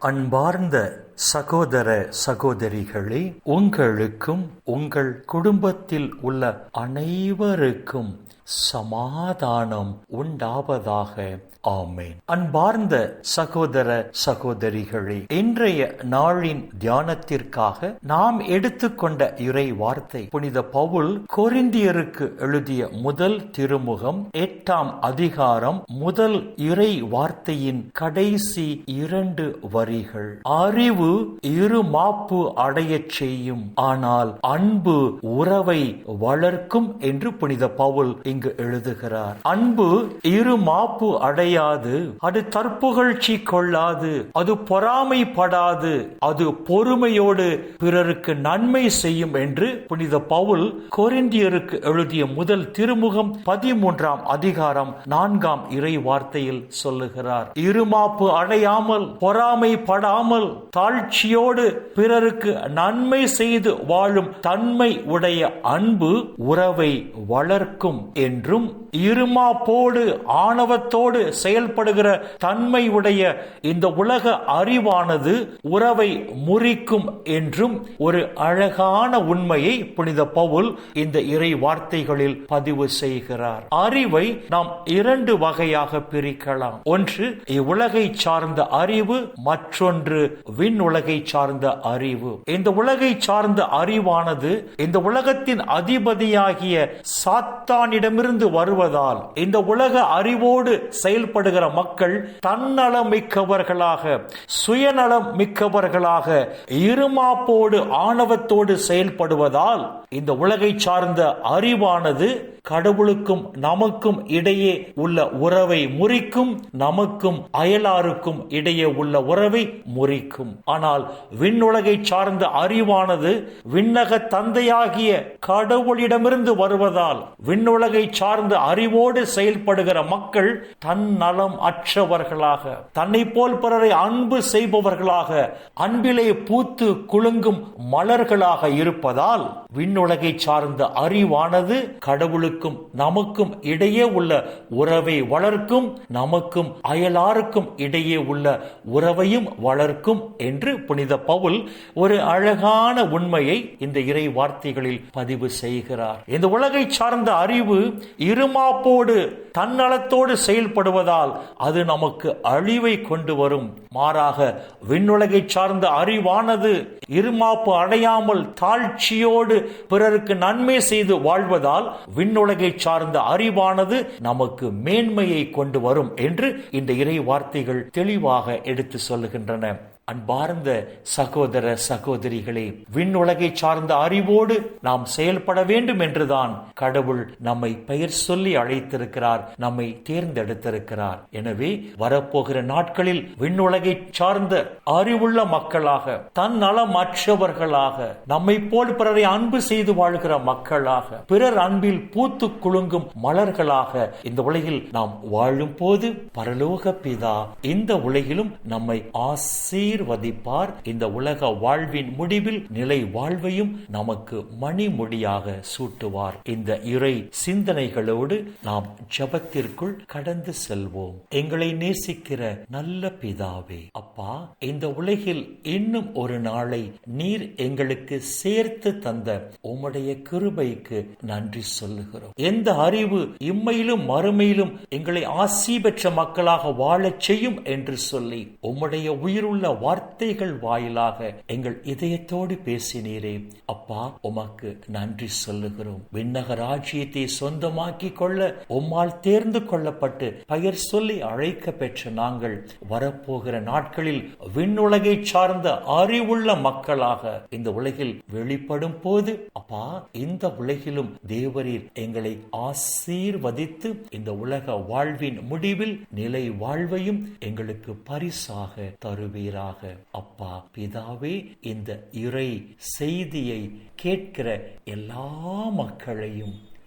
அன்பார்ந்த சகோதர சகோதரிகளே உங்களுக்கும் உங்கள் குடும்பத்தில் உள்ள அனைவருக்கும் சமாதானம் உண்டாவதாக. ஆமேன். அன்பார்ந்த சகோதர சகோதரிகளே இன்றைய நாளின் தியானத்திற்காக நாம் எடுத்துக்கொண்ட இறை வார்த்தை புனித பவுல் கொரிந்தியருக்கு எழுதிய முதல் திருமுகம் எட்டாம் அதிகாரம் முதல் இறை வார்த்தையின் கடைசி இரண்டு வரிகள். அறிவு இரு மாப்பு அடையச் செய்யும். ஆனால் அன்பு உறவை வளர்க்கும் என்று புனித பவுல் இங்கு எழுதுகிறார். அன்பு இரு மாப்பு அடையாது அது தற்புகழ்ச்சி கொள்ளாது அது பொறாமைப்படாது அது பொறுமையோடு பிறருக்கு நன்மை செய்யும் என்று புனித பவுல் கொரிந்தியருக்கு எழுதிய முதல் திருமுகம் பதிமூன்றாம் அதிகாரம் நான்காம் இறை வார்த்தையில் சொல்லுகிறார். இருமாப்பு அடையாமல் பொறாமைப்படாமல் தாழ்ச்சியோடு பிறருக்கு நன்மை செய்து வாழும் தன்மை உடைய அன்பு உறவை வளர்க்கும் என்றும் இருமாப்போடு ஆணவத்தோடு செயல்படுகிற தன்மை உடைய இந்த உலக அறிவானது உறவை முறிக்கும் என்றும் ஒரு அழகான உண்மையை புனித பவுல் இந்த இறை வார்த்தைகளில் பதிவு செய்கிறார். அறிவை நாம் இரண்டு வகையாக பிரிக்கலாம். ஒன்று இவ்வுலகை சார்ந்த அறிவு மற்றொன்று விண் உலகை சார்ந்த அறிவு. இந்த உலகை சார்ந்த அறிவானது இந்த உலகத்தின் அதிபதியாகிய சாத்தானிடமிருந்து வருவதால் இந்த உலக அறிவோடு செயல்படுகிற மக்கள் தன்னலம் மிக்கவர்களாக சுயநலம் மிக்கவர்களாக இருமாப்போடு ஆணவத்தோடு செயல்படுவதால் இந்த உலகை சார்ந்த அறிவானது கடவுளுக்கும் நமக்கும் இடையே உள்ள உறவை முறிக்கும் நமக்கும் அயலாருக்கும் இடையே உள்ள உறவை முறிக்கும். ஆனால் விண்ணுலகை சார்ந்த அறிவானது விண்ணக தந்தையாகிய கடவுளிடமிருந்து வருவதால் விண்ணுலகை சார்ந்த அறிவோடு செயல்படுகிற மக்கள் தன்னலம் அற்றவர்களாக தன்னை போல் பிறரை அன்பு செய்பவர்களாக அன்பிலே பூத்து குலுங்கும் மலர்களாக இருப்பதால் விண்ணுலகை சார்ந்த அறிவானது கடவுளுக்கு கடவுளுக்கும் நமக்கும் இடையே உள்ள உறவை வளர்க்கும் நமக்கும் அயலாருக்கும் இடையே உள்ள உறவையும் வளர்க்கும் என்று புனித பவுல் ஒரு அழகான உண்மையை இந்த இறை வார்த்தைகளில் பதிவு செய்கிறார். இந்த உலகை சார்ந்த அறிவு இருமாப்போடு தன்னலத்தோடு செயல்படுவதால் அது நமக்கு அழிவை கொண்டு வரும். மாறாக விண்ணுலகை சார்ந்த அறிவானது இருமாப்பு அடையாமல் தாழ்ச்சியோடு பிறருக்கு நன்மை செய்து வாழ்வதால் விண்ணுலக சார்ந்த அறிவானது நமக்கு மேன்மையை கொண்டு வரும் என்று இந்த இறை வார்த்தைகள் தெளிவாக எடுத்து சொல்லுகின்றன. அன்பார்ந்த சகோதர சகோதரிகளே விண்ணுலகை சார்ந்த அறிவோடு நாம் செயல்பட வேண்டும் என்றுதான் கடவுள் நம்மை பெயர் சொல்லி அழைத்திருக்கிறார் நம்மை தேர்ந்தெடுத்திருக்கிறார். எனவே வரப்போகிற நாட்களில் விண்ணுலகை சார்ந்த அறிவுள்ள மக்களாக தன்னலம் அற்றவர்களாக நம்மை போல் பிறரை அன்பு செய்து வாழ்கிற மக்களாக பிறர் அன்பில் பூத்து குலுங்கும் மலர்களாக இந்த உலகில் நாம் வாழும் போது பரலோக பிதா இந்த உலகிலும் நம்மை ஆசீர் ஆசீர்வதிப்பார். இந்த உலக வாழ்வின் முடிவில் நிலை வாழ்வையும் நமக்கு மணிமொழியாக சூட்டுவார். இந்த இறை சிந்தனைகளோடு நாம் ஜபத்திற்குள் கடந்து செல்வோம். எங்களை நேசிக்கிற நல்ல பிதாவே அப்பா இந்த உலகில் இன்னும் ஒரு நாளை நீர் எங்களுக்கு சேர்த்து தந்த உம்முடைய கிருபைக்கு நன்றி சொல்லுகிறோம். எந்த அறிவு இம்மையிலும் மறுமையிலும் எங்களை ஆசி பெற்ற மக்களாக வாழச் செய்யும் என்று சொல்லி உம்முடைய உயிருள்ள வார்த்தைகள் வாயிலாக எங்கள் இதயத்தோடு பேசினீரே. அப்பா உமக்கு நன்றி சொல்லுகிறோம். விண்ணக ராஜ்யத்தை சொந்தமாக்கி கொள்ள உம்மால் தேர்ந்து கொள்ளப்பட்டு பெயர் சொல்லி அழைக்க பெற்ற நாங்கள் வரப்போகிற நாட்களில் விண்ணுலகை சார்ந்த அறிவுள்ள மக்களாக இந்த உலகில் வெளிப்படும் போது அப்பா இந்த உலகிலும் தேவரீர் எங்களை ஆசீர்வதித்து இந்த உலக வாழ்வின் முடிவில் நிலை வாழ்வையும் எங்களுக்கு பரிசாக தருவீராக. அப்பா பிதாவே இந்த இறை செய்தியை கேட்கிற எல்லா மக்களையும்